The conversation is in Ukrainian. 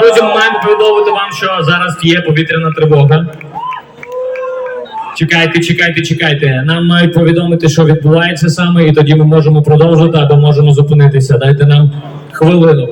Друзі, ми маємо повідомити вам, що зараз є повітряна тривога. Чекайте, чекайте, чекайте. Нам мають повідомити, що відбувається саме, і тоді ми можемо продовжити або можемо зупинитися. Дайте нам хвилину.